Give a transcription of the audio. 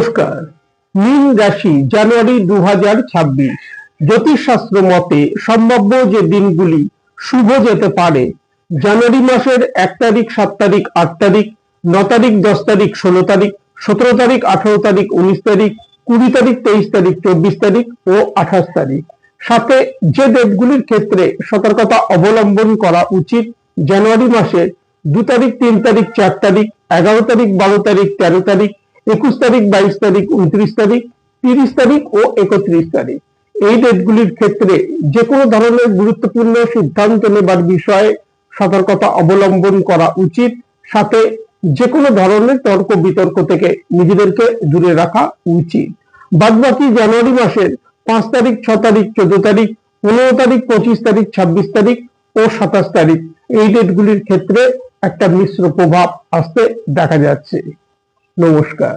নমস্কার মীন রাশি, জানুয়ারি দু হাজার ছাব্বিশ। জ্যোতিষশাস্ত্র মতে সম্ভাব্য যে দিনগুলি শুভ যেতে পারে, জানুয়ারি মাসের এক তারিখ, সাত তারিখ, আট তারিখ, ন তারিখ, দশ তারিখ, ষোলো তারিখ, সতেরো তারিখ, আঠারো তারিখ, উনিশ তারিখ, কুড়ি তারিখ, তেইশ তারিখ, চব্বিশ তারিখ ও আঠাশ তারিখ। সাথে যে ডেটগুলির ক্ষেত্রে সতর্কতা অবলম্বন করা উচিত, জানুয়ারি মাসের দু তারিখ, তিন তারিখ, চার তারিখ, এগারো তারিখ, বারো তারিখ, তেরো তারিখ একুশ তারিখ, বাইশ তারিখ, উনত্রিশ তারিখ, তিরিশ তারিখ ও একত্রিশ তারিখ। এই ডেটগুলির ক্ষেত্রে যে কোনো ধরনের গুরুত্বপূর্ণ সিদ্ধান্ত নেবার বিষয়ে সতর্কতা অবলম্বন করা উচিত। সাথে যে কোনো ধরনের তর্ক বিতর্ক থেকে নিজেদেরকে দূরে রাখা উচিত। বাদবাকি জানুয়ারি মাসের পাঁচ তারিখ, ছ তারিখ, চোদ্দ তারিখ, পনেরো তারিখ, পঁচিশ তারিখ, ছাব্বিশ তারিখ ও সাতাশ তারিখ। এই ডেটগুলির ক্ষেত্রে একটা মিশ্র প্রভাব আসতে দেখা যাচ্ছে। নমস্কার।